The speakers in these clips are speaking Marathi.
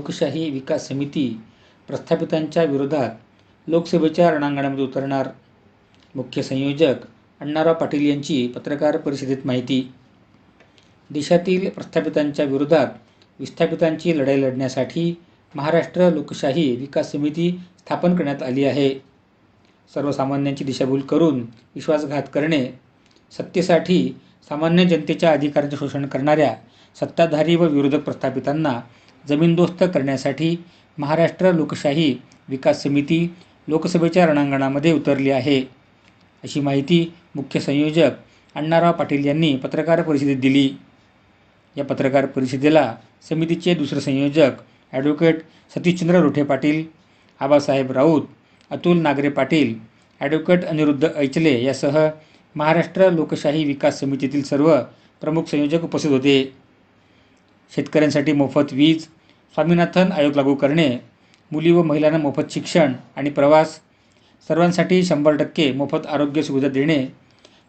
लोकशाही विकास समिती प्रस्थापितांच्या विरोधात लोकसभेच्या रणांगणामध्ये उतरणार. मुख्य संयोजक अण्णाराव पाटील यांची पत्रकार परिषदेत माहिती. देशातील प्रस्थापितांच्या विरोधात विस्थापितांची लढाई लढण्यासाठी महाराष्ट्र लोकशाही विकास समिती स्थापन करण्यात आली आहे. सर्वसामान्यांची दिशाभूल करून विश्वासघात करणे सत्तेसाठी सामान्य जनतेच्या अधिकारांचे शोषण करणाऱ्या सत्ताधारी व विरोधक प्रस्थापितांना जमीनदोस्त करण्यासाठी महाराष्ट्र लोकशाही विकास समिती लोकसभेच्या रणांगणामध्ये उतरली आहे. अशी माहिती मुख्य संयोजक अण्णाराव पाटील यांनी पत्रकार परिषदेत दिली. या पत्रकार परिषदेला समितीचे दुसरे संयोजक ॲडव्होकेट सतीशचंद्र रोठे पाटील आबासाहेब राऊत अतुल नागरे पाटील ॲडव्होकेट अनिरुद्ध ऐचले यासह महाराष्ट्र लोकशाही विकास समितीतील सर्व प्रमुख संयोजक उपस्थित होते. शेतकऱ्यांसाठी मोफत वीज स्वामीनाथन आयोग लागू करणे मुली व महिलांना मोफत शिक्षण आणि प्रवास सर्वांसाठी शंभर टक्के मोफत आरोग्य सुविधा देणे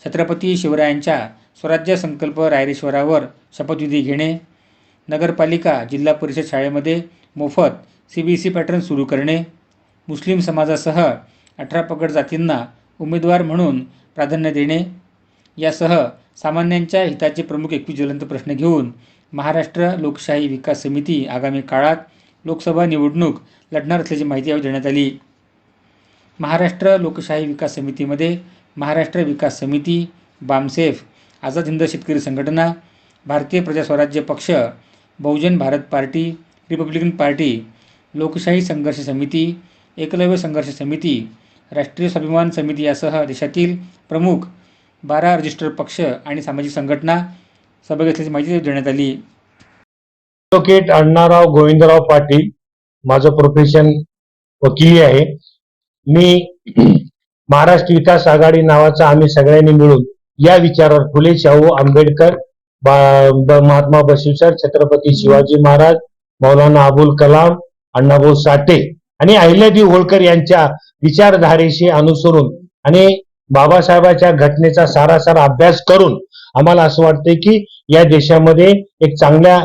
छत्रपती शिवरायांच्या स्वराज्य संकल्प रायरेश्वरावर शपथविधी घेणे नगरपालिका जिल्हा परिषद शाळेमध्ये मोफत सी बी सी पॅटर्न सुरू करणे मुस्लिम समाजासह अठरा पगड जातींना उमेदवार म्हणून प्राधान्य देणे यासह सामान्यांच्या हिताचे प्रमुख एकवीस ज्वलंत प्रश्न घेऊन महाराष्ट्र लोकशाही विकास समिती आगामी काळात लोकसभा निवडणूक लढणार असल्याची माहिती यावेळी देण्यात आली. महाराष्ट्र लोकशाही विकास समितीमध्ये महाराष्ट्र विकास समिती बामसेफ आझाद हिंद शेतकरी संघटना Bharatiya Praja Swarajya Paksha Bahujan Bharat party Republican party Lokshahi Sangharsh Samiti Eklavya संघर्ष समिती राष्ट्रीय स्वाभिमान समिती यासह देशातील प्रमुख बारा रजिस्टर पक्ष आणि सामाजिक संघटना सभा घेतल्याची माहिती देण्यात आली. ॲडव्होकेट अण्णाराव गोविंदराव पाटील माझं प्रोफेशन वकिली आहे. मी महाराष्ट्र विकास आघाडी नावाचा आम्ही सगळ्यांनी मिळून या विचारावर फुले शाहू आंबेडकर महात्मा बसवेश्वर छत्रपती शिवाजी महाराज मौलाना अबुल कलाम अण्णाभाऊ साठे आणि अहिल्यादेवी होळकर यांच्या विचारधारेशी अनुसरून आणि बाबासाहेबाच्या घटनेचा सारासार अभ्यास करून आम्हाला असं वाटतंय की या देशामध्ये एक चांगल्या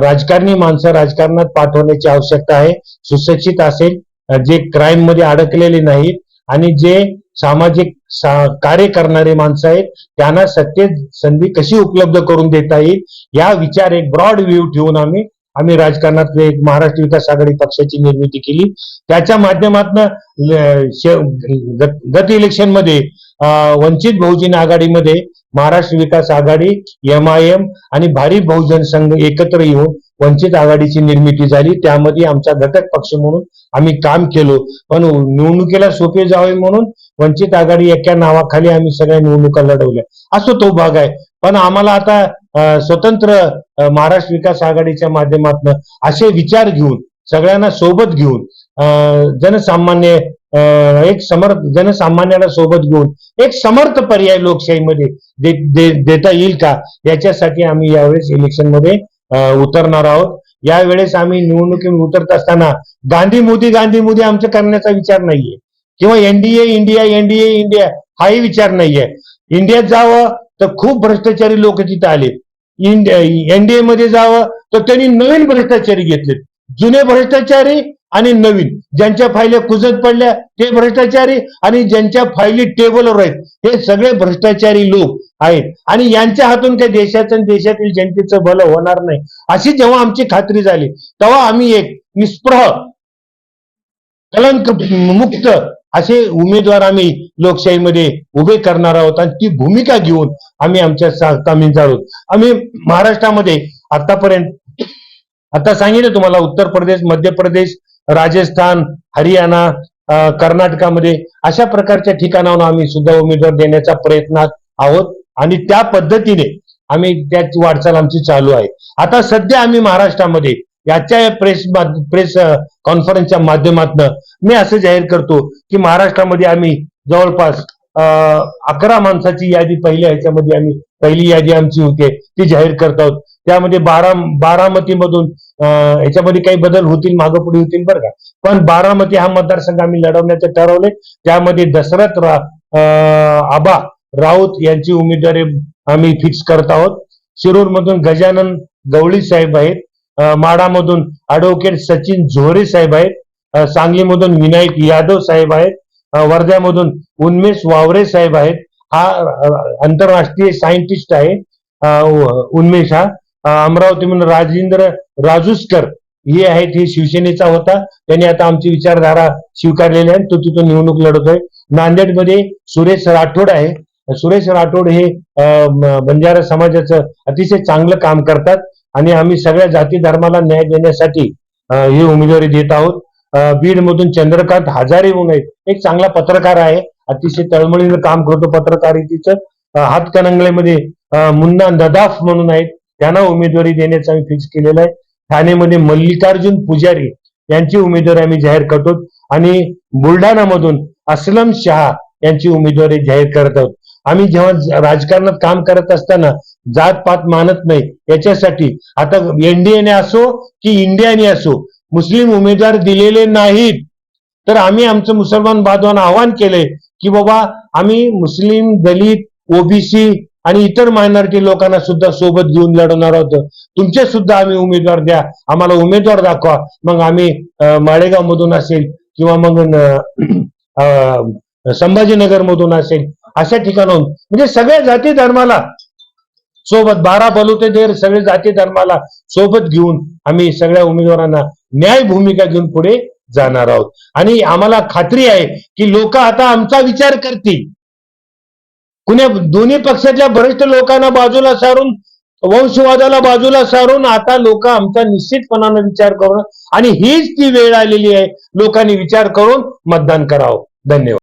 राजकारणी माणसं राजकारणात पाठवण्याची आवश्यकता आहे. सुशिक्षित असेल जे क्राईममध्ये अडकलेले नाहीत आणि जे सामाजिक सा- कार्य करणारे माणसं आहेत त्यांना सत्य संधी कशी उपलब्ध करून देता येईल? या विचार एक ब्रॉड व्ह्यू ठेवून आम्ही आम्ही राजकारणात एक महाराष्ट्र विकास आघाडी पक्षाची निर्मिती केली त्याच्या माध्यमातून गत इलेक्शनमध्ये वंचित बहुजन आघाडीमध्ये Maharashtra Vikas Aghadi M I M आणि भारी बहुजन संघ एकत्र येऊन वंचित आघाडीची निर्मिती झाली त्यामध्ये आमचा घटक पक्ष म्हणून आम्ही काम केलो. पण निवडणुकीला सोपे जावे म्हणून वंचित आघाडी एका नावाखाली आम्ही सगळ्या निवडणुका लढवल्या. असो तो भाग आहे. पण आम्हाला आता स्वतंत्र महाराष्ट्र विकास आघाडीच्या माध्यमातून असे विचार घेऊन सगळ्यांना सोबत घेऊन जनसामान्य एक समर्थ जनसामान्याला सोबत घेऊन एक समर्थ पर्याय लोकशाहीमध्ये दे- दे- देता येईल का? याच्यासाठी आम्ही यावेळेस इलेक्शनमध्ये उतरणार आहोत. यावेळेस आम्ही निवडणुकीत उतरत असताना गांधी मोदी गांधी मोदी आमचं करण्याचा विचार नाहीये. किंवा एनडीए इंडिया एनडीए इंडिया हाही विचार नाहीये. इंडियात जावं तर खूप भ्रष्टाचारी लोक तिथे आले एनडीए मध्ये जावं तर त्यांनी नवीन भ्रष्टाचारी घेतले जुने भ्रष्टाचारी आणि नवीन. ज्यांच्या फायल्या कुजत पडल्या ते भ्रष्टाचारी आणि ज्यांच्या फायली टेबलवर आहेत हे सगळे भ्रष्टाचारी लोक आहेत. आणि यांच्या हातून काही देशाचं आणि देशातील जनतेचं भलं होणार नाही. अशी जेव्हा आमची खात्री झाली तेव्हा आम्ही एक निस्पृह कलंक मुक्त असे उमेदवार आम्ही लोकशाहीमध्ये उभे करणार आहोत आणि ती भूमिका घेऊन आम्ही आमच्या सा- आहोत आम्ही महाराष्ट्रामध्ये आतापर्यंत आता सांगितलं तुम्हाला उत्तर प्रदेश मध्य प्रदेश राजस्थान हरियाणा कर्नाटकामध्ये अशा प्रकारच्या ठिकाणाहून आम्ही सुद्धा उमेदवार देण्याचा प्रयत्नात आहोत. आणि त्या पद्धतीने आम्ही त्याची वाटचाल आमची चालू आहे. आता सध्या आम्ही महाराष्ट्रामध्ये याच्या प्रेस प्रेस कॉन्फरन्सच्या माध्यमातून मी असं जाहीर करतो की महाराष्ट्रामध्ये आम्ही जवळपास अकरा माणसाची यादी पहिल्या ह्याच्यामध्ये आम्ही पहिली यादी आमची होते ती जाहीर करत आहोत. त्यामध्ये बारा बारामतीमधून याच्यामध्ये काही बदल होतील मागं पुढे होतील बरं का. पण बारामती हा मतदारसंघ आम्ही लढवण्याचे ठरवले त्यामध्ये दशरथ रा आबा राऊत यांची उमेदवारी आम्ही फिक्स करत आहोत. शिरूर मधून गजानन गवळी साहेब आहेत. माडामधून ऍडव्होकेट सचिन झोरे साहेब आहेत. सांगलीमधून विनायक यादव साहेब आहेत. वर्ध्यामधून उन्मेष वावरे साहेब आहेत. हा आंतरराष्ट्रीय सायंटिस्ट आहे. उन्मेष हा. अमरावतीमधून राजेंद्र राजूसकर हे आहेत हे शिवसेनेचा होता. त्यांनी आता आमची विचारधारा स्वीकारलेली आहे तो तिथून निवडणूक लढवतोय. नांदेडमध्ये सुरेश राठोड आहे. सुरेश राठोड हे बंजारा समाजाचं अतिशय चांगलं काम करतात आणि आम्ही सगळ्या जाती धर्माला न्याय देण्यासाठी ही हे उमेदवारी देत आहोत. बीड मधून चंद्रकांत हजारे होऊन आहेत एक चांगला पत्रकार आहे. अतिशय तळमळीनं काम करतो पत्रकारितेचं. हातकणंगलेमध्ये मुन्ना नदाफ म्हणून आहेत. त्यांना उमेदवारी देण्याचं आम्ही फिक्स केलेलं आहे. ठाणेमध्ये मल्लिकार्जुन पुजारी यांची उमेदवारी आम्ही जाहीर करतो आणि बुलढाणामधून असलम शहा यांची उमेदवारी जाहीर करत आहोत. आम्ही जेव्हा राजकारणात काम करत असताना जात पात मानत नाही याच्यासाठी आता एनडीएने असो की इंडियाने असो मुस्लिम उमेदवार दिलेले नाहीत. तर आम्ही आमचं मुसलमान बांधवांना आवाहन केलंय की बाबा आम्ही मुस्लिम दलित ओबीसी आणि इतर मायनॉरिटी लोकांना सुद्धा सोबत घेऊन लढवणार आहोत. तुमचे सुद्धा आम्ही उमेदवार द्या. आम्हाला उमेदवार दाखवा. मग आम्ही माळेगाव मधून असेल किंवा मग संभाजीनगर मधून असेल अशा ठिकाणाहून. म्हणजे सगळ्या जाती धर्माला सोबत बारा बलुतेदेर सगळे जाती धर्माला सोबत घेऊन आम्ही सगळ्या उमेदवारांना न्याय भूमिका घेऊन पुढे जाणार आहोत. आणि आम्हाला खात्री आहे की लोक आता आमचा विचार करतील. कुण्या दोन्ही पक्षातल्या वरिष्ठ लोकांना बाजूला सारून वंशवादाला बाजूला सारून आता लोक आमचा निश्चितपणानं विचार करून आणि हीच ती वेळ आलेली आहे लोकांनी विचार करून मतदान करावं. धन्यवाद.